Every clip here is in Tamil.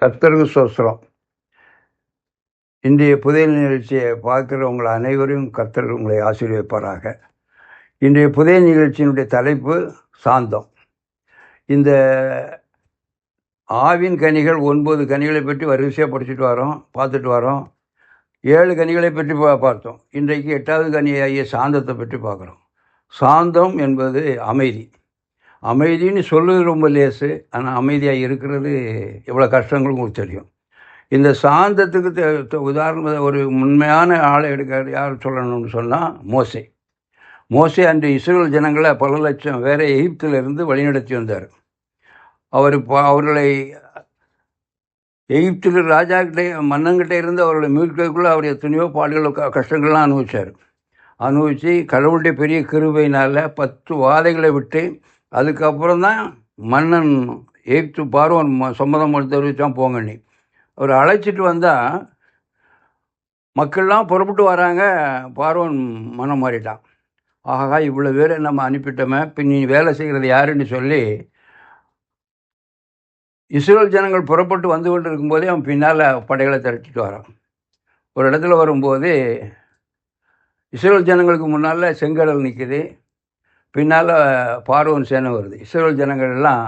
கர்த்தருக்கு சோஸ்திரம் இன்றைய புதையல் நிகழ்ச்சியை பார்க்குறவங்க அனைவரையும் கர்த்தர் உங்களை ஆசீர்வதிப்பாராக. இன்றைய புதையல் நிகழ்ச்சியினுடைய தலைப்பு சாந்தம். இந்த ஆவின் கனிகள் ஒன்பது கனிகளை பற்றி வரிசையாக படிச்சுட்டு வரோம் பார்த்துட்டு வரோம். ஏழு கனிகளை பற்றி பா- பார்த்தோம். இன்றைக்கு எட்டாவது கனியாகிய சாந்தத்தை பற்றி பார்க்குறோம். சாந்தம் என்பது அமைதி. அமைதின்னு சொல்லுது ரொம்ப லேசு. ஆனால் அமைதியாக இருக்கிறது எவ்வளோ கஷ்டங்கள் உங்களுக்கு தெரியும் இந்த சாந்தத்துக்கு தெ- உதாரணம் ஒரு உண்மையான ஆளை எடுக்க யார் சொல்லணும்னு சொன்னால் மோசே. மோசே அன்று இஸ்ரேல் ஜனங்களை பல லட்சம் வேற எகிப்திலிருந்து வழிநடத்தி வந்தார். அவர் அவர்களை எகிப்தில் ராஜாக்கிட்டே மன்னங்கிட்ட இருந்து அவர்களை மீட்கிறதுக்குள்ள அவர் துணியோ பாடுகளோ கஷ்டங்கள்லாம் அனுபவிச்சார். அனுபவித்து கடவுளுடைய பெரிய கிருபையினால் பத்து வாதைகளை விட்டு அதுக்கப்புறம் தான் மன்னன் எகிப்து பார்வன் ம- சம்மதம் தெரிவித்தான் போங்க நீ. அவர் அழைச்சிட்டு வந்தால் மக்கள்லாம் புறப்பட்டு வராங்க பார்வன் மனம் மாறிட்டான். ஆகா இவ்வளோ பேரை நம்ம அனுப்பிட்டோமே பின் நீ வேலை செய்கிறது யாருன்னு சொல்லி இஸ்ரேல் ஜனங்கள் புறப்பட்டு வந்து கொண்டு இருக்கும்போதே அவன் பின்னால் படைகளை திரட்டிட்டு வரான். ஒரு இடத்துல வரும்போது இஸ்ரேல் ஜனங்களுக்கு முன்னால் செங்கடல் நிற்குது பின்னால் பார்வன் சேனை வருது. இஸ்ரேல் ஜனங்கள் எல்லாம்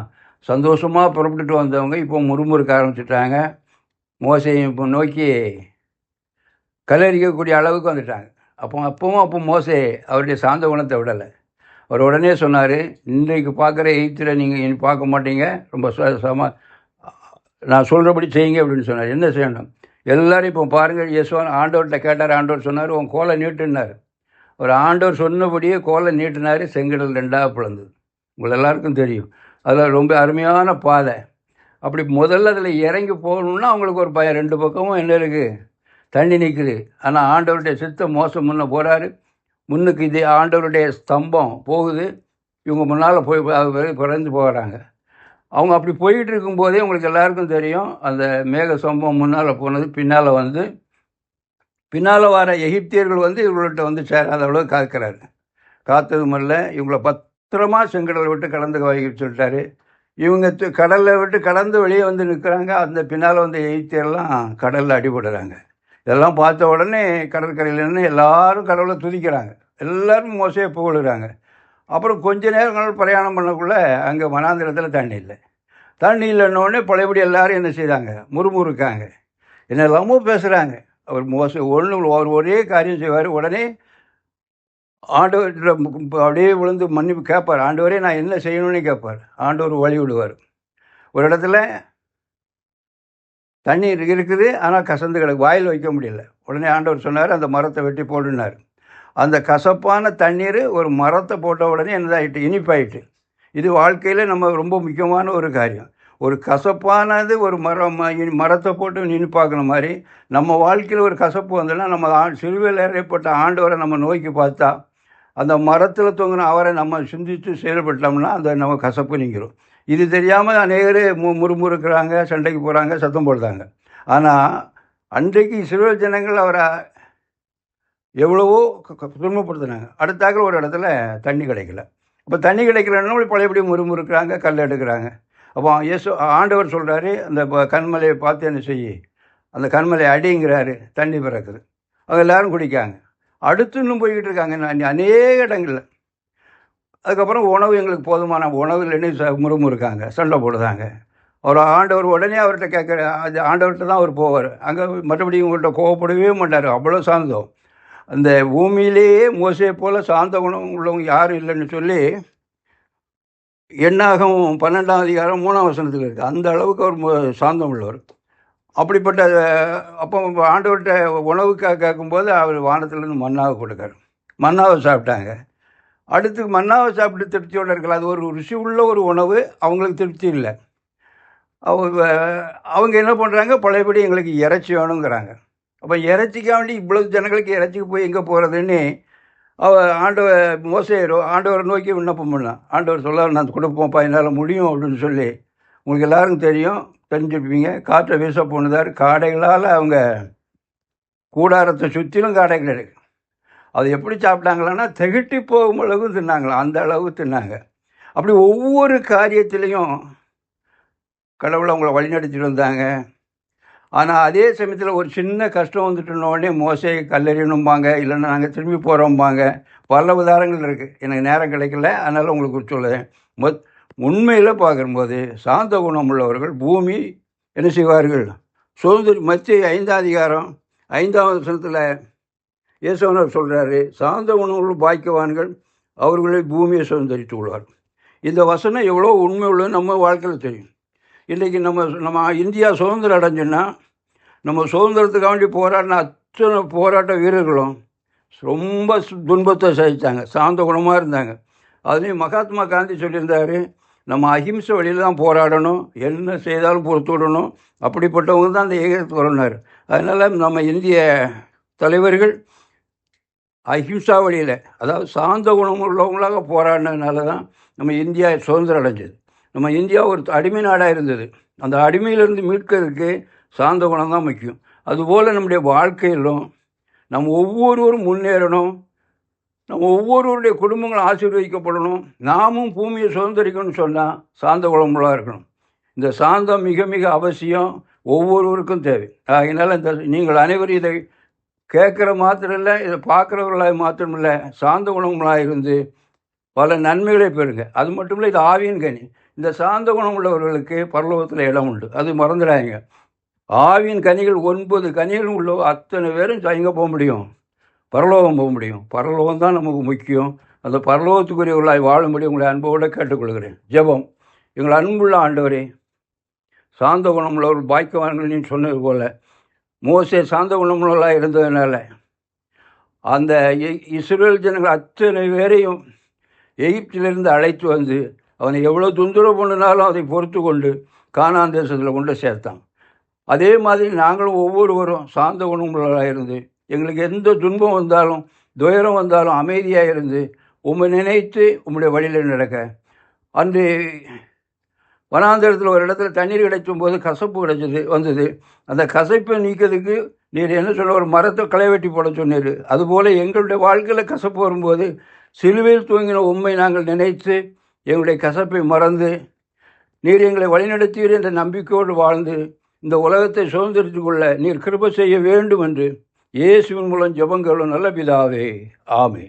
சந்தோஷமாக புறப்பட்டுட்டு வந்தவங்க இப்போ முறுமுறுக்க ஆரம்பிச்சிட்டாங்க. மோசையும் இப்போ நோக்கி கல்லறிக்கக்கூடிய அளவுக்கு வந்துட்டாங்க. அப்போ அப்பவும் அப்போ மோசே அவருடைய சாந்த குணத்தை விடலை. அவர் உடனே சொன்னார் இன்றைக்கு பார்க்குற எய்த்தில் நீங்கள் இனி பார்க்க மாட்டீங்க. ரொம்ப சம நான் சொல்கிறபடி செய்யுங்க அப்படின்னு சொன்னார். என்ன செய்யணும்? எல்லோரும் இப்போ பாருங்கள் யசுவான் ஆண்டவர்கிட்ட கேட்டார். ஆண்டவர் சொன்னார் உன் கோலை நீட்டுன்னார். ஒரு ஆண்டவர் சொன்னபடியே கோலை நீட்டினார் செங்கடல் ரெண்டாக பிளந்தது. உங்களை எல்லாருக்கும் தெரியும். அதில் ரொம்ப அருமையான பாதை. அப்படி முதல்ல அதில் இறங்கி போகணுன்னா அவங்களுக்கு ஒரு பயம். ரெண்டு பக்கமும் என்ன இருக்குது தண்ணி நிற்குது ஆனால் ஆண்டவருடைய சித்தம் மோசம் முன்ன போகிறாரு முன்னுக்கு இது ஆண்டவருடைய ஸ்தம்பம் போகுது. இவங்க முன்னால் போய் ப- போகிறாங்க அவங்க அப்படி போயிட்டு இருக்கும்போதே உங்களுக்கு எல்லாருக்கும் தெரியும். அந்த மேக சம்பவம் முன்னால் போனது பின்னால் வந்து பின்னால் வர எகிப்தியர்கள் வந்து இவங்கள்ட்ட வந்து சேராத அளவு காக்கிறாரு. காத்ததும் அல்ல இவங்களை பத்திரமா செங்கடலை விட்டு கடந்து வைக்க சொல்லிட்டாரு. இவங்க கடலை விட்டு கடந்து வெளியே வந்து நிற்கிறாங்க அந்த பின்னால் வந்து எகிப்தியர்லாம் கடலில் அடிபடுறாங்க. இதெல்லாம் பார்த்த உடனே கடற்கரையில் நின்று எல்லாரும் கடவுளை துதிக்கிறாங்க. எல்லாரும் மோசையை புகழுறாங்க. அப்புறம் கொஞ்ச நேரங்கள் பிரயாணம் பண்ணக்குள்ளே அங்கே மனாந்திரத்தில் தண்ணி இல்லை. தண்ணி இல்லைன்னொடனே பழையபடி எல்லாரும் என்ன செய்தாங்க முறுமுறுக்காங்க. என்னெல்லாமோ பேசுகிறாங்க அவர் மோச ஒன்று அவர் ஒரே காரியம் செய்வார் உடனே ஆண்டவர் அப்படியே விழுந்து மன்னிப்பு கேட்பார். ஆண்டவரே நான் என்ன செய்யணும்னு கேட்பார். ஆண்டவர் வழி விடுவார். ஒரு இடத்துல தண்ணீர் இருக்குது ஆனால் கசந்து கிடக்கு. வாயில் வைக்க முடியல. உடனே ஆண்டவர் சொன்னார் அந்த மரத்தை வெட்டி போடுனார் அந்த கசப்பான தண்ணீர் ஒரு மரத்தை போட்ட உடனே என்னதாகிட்டு இனிப்பாயிட்டு. இது வாழ்க்கையில் நம்ம ரொம்ப முக்கியமான ஒரு காரியம். ஒரு கசப்பானது ஒரு மரம் மரத்தை போட்டு நின்று பார்க்குற மாதிரி நம்ம வாழ்க்கையில் ஒரு கசப்பு வந்ததுன்னா நம்ம ஆ- சிறுவையில் ஏற்பட்ட ஆண்டவரை நம்ம நோக்கி பார்த்தா அந்த மரத்தில் தொங்கின அவரை நம்ம சிந்தித்து செயல்பட்டோம்னா அந்த நம்ம கசப்பு நீங்கிரும். இது தெரியாமல் அநேகர் மு முறுமுறுக்கிறாங்க சண்டைக்கு போகிறாங்க சத்தம் போடுறாங்க. ஆனால் அன்றைக்கு இஸ்ரேல் ஜனங்கள் அவரை எவ்வளவோ துன்பப்படுத்தினாங்க. அடுத்தாக்கில் ஒரு இடத்துல தண்ணி கிடைக்கல. இப்போ தண்ணி கிடைக்கலன்னா பழையபடி முறுமுறுக்கிறாங்க கல் எடுக்கிறாங்க. அப்போ இயேசு ஆண்டவர் சொல்கிறாரு அந்த கண்மலையை பார்த்து என்ன செய்யி. அந்த கண்மலை அடிங்கிறாரு தண்ணி பிறக்குது. அவங்க எல்லோரும் குடிக்காங்க. அடுத்து இன்னும் போய்கிட்டு இருக்காங்க அநேக இடங்களில். அதுக்கப்புறம் உணவு எங்களுக்கு போதுமான உணவு இல்லைன்னு ச- முறுமுறுக்காங்க சண்டை போடுதாங்க அவர் ஆண்டவர் உடனே அவர்கிட்ட கேட்குற அது ஆண்டவர்கிட்ட தான் அவர் போவார். அங்கே மற்றபடி உங்கள்கிட்ட கோவப்படவே மாட்டார் அவ்வளோ சாந்தம். அந்த பூமியிலேயே மோசையை போல் சாந்த குணம் உள்ளவங்க யாரும் இல்லைன்னு சொல்லி எண்ணாகவும் பன்னெண்டாம் அதிகாரம் மூணாம் வசனத்தில் இருக்குது அந்த அளவுக்கு அவர் சாந்தம் உள்ளவர். அப்படிப்பட்ட அப்போ ஆண்டவர்கிட்ட உணவுக்காக கேட்கும்போது அவர் வானத்துலேருந்து மன்னாவை கொடுக்காரு. மன்னாவை சாப்பிட்டாங்க. அடுத்து மன்னாவை சாப்பிட்டு திருப்தியோடு இருக்கலாம். அது ஒரு ருசி உள்ள ஒரு உணவு அவங்களுக்கு திருப்தி இல்லை. அவங்க அவங்க என்ன பண்ணுறாங்க பழையபடி எங்களுக்கு இறைச்சி வேணுங்கிறாங்க. அப்போ இறைச்சிக்காக வேண்டி இவ்வளவு ஜனங்களுக்கு இறைச்சிக்கு போய் எங்கே போகிறதுன்னு அவ ஆண்டவர் மோசையரோ ஆண்டவரை நோக்கி விண்ணப்பம் பண்ணான் ஆண்டவர் சொல்லார் நான் கொடுப்போம்ப்பா என்னால் முடியும் அப்படின்னு சொல்லி. உங்களுக்கு எல்லாருக்கும் தெரியும் தெரிஞ்சுப்பீங்க. காற்றை வீச போனதார் காடைகளால் அவங்க கூடாரத்தை சுற்றிலும் காடைகள் இருக்கு. அது எப்படி சாப்பிட்டாங்களான்னா திகட்டி போகும் அளவு தின்னாங்களாம். அந்த அளவு தின்னாங்க. அப்படி ஒவ்வொரு காரியத்திலையும் கடவுளை அவங்கள வழிநடத்திட்டு வந்தாங்க. ஆனால் அதே சமயத்தில் ஒரு சின்ன கஷ்டம் வந்துட்டுன உடனே மோசை கல்லறியணும்பாங்க இல்லைன்னா நாங்கள் திரும்பி போகிறோம்பாங்க பல உதாரணங்கள் இருக்குது எனக்கு நேரம் கிடைக்கல. அதனால் உங்களுக்கு சொல்லுறேன் மொத் உண்மையில் பார்க்கும்போது சாந்த குணம் உள்ளவர்கள் பூமி என்ன செய்வார்கள்? சுதந்திர மத்திய ஐந்தாம் அதிகாரம் ஐந்தாம் வருஷத்தில் இயேசுவனர் சொல்கிறாரு சாந்த குணமுள்ள பாக்கியவான்கள் அவர்களை பூமியை சுதந்திரித்து உள்ளார் இந்த வசனம் எவ்வளோ உண்மை உள்ளது நம்ம வாழ்க்கையில் தெரியும். இன்றைக்கி நம்ம நம்ம இந்தியா சுதந்திரம் அடைஞ்சுன்னா நம்ம சுதந்திரத்துக்காக வேண்டி போராடின அத்தனை போராட்ட வீரர்களும் ரொம்ப துன்பத்தை சகித்தாங்க சாந்த குணமாக இருந்தாங்க. அதுலேயும் மகாத்மா காந்தி சொல்லியிருந்தாரு நம்ம அஹிம்சை வழியில் தான் போராடணும் என்ன செய்தாலும் பொறுத்து விடணும். அப்படிப்பட்டவங்க தான் அந்த ஏகத்துக்கு வரணுனார் அதனால் நம்ம இந்திய தலைவர்கள் அஹிம்சா வழியில் அதாவது சாந்த குணம் உள்ளவங்களாக போராடினதுனால தான் நம்ம இந்தியா சுதந்திரம் அடைஞ்சது. நம்ம இந்தியா ஒரு அடிமை நாடாக இருந்தது. அந்த அடிமையிலிருந்து மீட்கிறதுக்கு சார்ந்த குணம் தான் முக்கியம். அதுபோல் நம்முடைய வாழ்க்கையிலும் நம்ம ஒவ்வொருவரும் முன்னேறணும். நம்ம ஒவ்வொருவருடைய குடும்பங்களும் ஆசீர்வதிக்கப்படணும். நாமும் பூமியை சுதந்திரிக்கணும்னு சொன்னால் சாந்த குணமுள்ளதாக இருக்கணும். இந்த சாந்தம் மிக மிக அவசியம் ஒவ்வொருவருக்கும் தேவை. அதனால் இந்த நீங்கள் அனைவரும் இதை கேட்குற மாத்திரம் இல்லை இதை பார்க்குறவர்களாக மாத்திரம் இல்லை சாந்த குணங்களாக இருந்து பல நன்மைகளை பெறுங்க அது மட்டும் இல்லை இது ஆவியின் கனி. இந்த சாந்த குணம் உள்ளவர்களுக்கு பரலோகத்தில் இடம் உண்டு. அது மறந்துடாங்க ஆவியின் கனிகள் ஒன்பது கனிகள் உள்ள அத்தனை பேரும் எங்கே போக முடியும்? பரலோகம் போக முடியும். பரலோகம் தான் நமக்கு முக்கியம். அந்த பரலோகத்துக்குரியவர்களாய் வாழும்படி உங்களை அன்போடு கேட்டுக்கொள்கிறேன். ஜெபம். எங்கள் அன்புள்ள ஆண்டவரே சாந்த குணமுள்ளவர் பாய்க்கவான்கள் நீ சொன்னது போல் மோசே சாந்த குணமுள்ளவர்களாக இருந்ததுனால அந்த இ- இஸ்ரேல் ஜனங்கள் அத்தனை பேரையும் எகிப்திலிருந்து அழைத்து வந்து அவனை எவ்வளோ துந்துரம் பண்ணினாலும் அதை பொறுத்து கொண்டு கானான் தேசத்தில் கொண்டு சேர்த்தான். அதே மாதிரி நாங்களும் ஒவ்வொருவரும் சாந்த உணவுகளாக இருந்து எங்களுக்கு எந்த துன்பம் வந்தாலும் துயரம் வந்தாலும் அமைதியாக இருந்து உம்மை நினைத்து உம்முடைய வழியில் நடக்க. அன்று வனாந்திரத்தில் ஒரு இடத்துல தண்ணீர் கிடைக்கும் போது கசப்பு கிடைச்சது வந்தது. அந்த கசப்பை நீக்கிறதுக்கு நீர் என்ன சொல்ல ஒரு மரத்தை களை வெட்டி போட சொன்னீர். அதுபோல் எங்களுடைய வாழ்க்கையில் கசப்பு வரும்போது சிலுவையில் தூங்கின உண்மை நாங்கள் நினைத்து எங்களுடைய கசப்பை மறந்து நீர் எங்களை வழிநடத்தீர் என்ற நம்பிக்கையோடு வாழ்ந்து இந்த உலகத்தை சுதந்திரித்துக் கொள்ள நீர் கிருப செய்ய வேண்டும் என்று இயேசுவின் மூலம் ஜெபங்களும் நல்ல பிதாவே. ஆமே